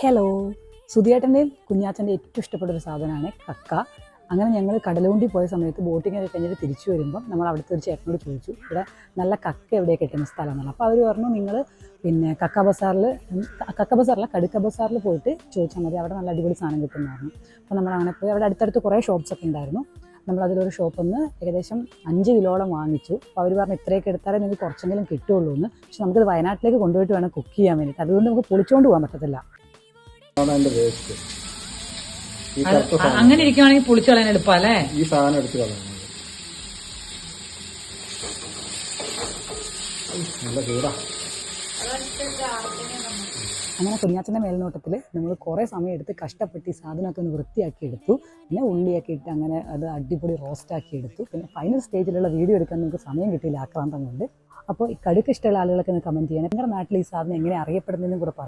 Hello സുധിയേട്ടന്റെയും കുഞ്ഞാച്ചന്റെ ഏറ്റവും ഇഷ്ടപ്പെട്ട ഒരു സാധനമാണ് കക്ക. അങ്ങനെ ഞങ്ങൾ കടലുണ്ടി പോയ സമയത്ത് ബോട്ടിംഗ് ഒക്കെ കഴിഞ്ഞിട്ട് തിരിച്ചു വരുമ്പം നമ്മൾ അവിടുത്തെ ഒരു ചേട്ടനോട് ചോദിച്ചു ഇവിടെ നല്ല കക്ക എവിടെ കിട്ടുന്ന സ്ഥലമെന്നുള്ളത് അപ്പോൾ അവർ പറഞ്ഞു നിങ്ങൾ പിന്നെ കക്ക ബസാറിൽ കക്ക ബസാറില്ല കടുക്ക ബസാറിൽ പോയിട്ട് ചോദിച്ചാൽ മതി അവിടെ നല്ല അടിപൊളി സാധനം കിട്ടുന്നതായിരുന്നു അപ്പോൾ നമ്മൾ അങ്ങനെ പോയി അവിടെ അടുത്തടുത്ത് കുറേ ഷോപ്സ് ഒക്കെ ഉണ്ടായിരുന്നു. നമ്മൾ അതിലൊരു ഷോപ്പിൽ നിന്ന് ഏകദേശം അഞ്ച് കിലോളം വാങ്ങിച്ചു. അപ്പോൾ അവർ പറഞ്ഞു ഇത്രയൊക്കെ എടുത്താലേ നിങ്ങൾക്ക് കുറച്ചെങ്കിലും കിട്ടുള്ളൂ എന്ന് പക്ഷെ നമുക്കത് വയനാട്ടിലേക്ക് കൊണ്ടുപോയിട്ട് വേണം കുക്ക് ചെയ്യാൻ വേണ്ടിയിട്ട്. അതുകൊണ്ട് നമുക്ക് പൊളിച്ചുകൊണ്ട് പോകാൻ പറ്റത്തില്ല. ആണ് അതിന്റെ വേസ്റ്റ് ഈ കറുത്ത സാധനം. അങ്ങനെ ഇരിക്കുവാണെങ്കിൽ പൊളിച്ചു കളയാൻ എടുപ്പല്ലേ ഈ സാധനം എടുത്ത് നല്ല ചൂടാ. അങ്ങനെ കുഞ്ഞാച്ചന്റെ മേൽനോട്ടത്തിൽ നമ്മൾ കുറേ സമയം എടുത്ത് കഷ്ടപ്പെട്ട് ഈ സാധനമൊക്കെ ഒന്ന് വൃത്തിയാക്കി എടുത്തു. പിന്നെ ഉള്ളിയൊക്കെ ഇട്ട് അങ്ങനെ അത് അടിപൊളി റോസ്റ്റ് ആക്കി എടുത്തു. പിന്നെ ഫൈനൽ സ്റ്റേജിലുള്ള വീഡിയോ എടുക്കാൻ നമുക്ക് സമയം കിട്ടിയില്ല ആക്രാന്തം കൊണ്ട്. അപ്പോൾ ഈ കടുക്ക് ഇഷ്ടമുള്ള ആളുകളൊക്കെ ഒന്ന് കമന്റ് ചെയ്യണം നിങ്ങളുടെ നാട്ടിൽ ഈ സാധനം എങ്ങനെ അറിയപ്പെടുന്നതെന്നും കൂടെ പറ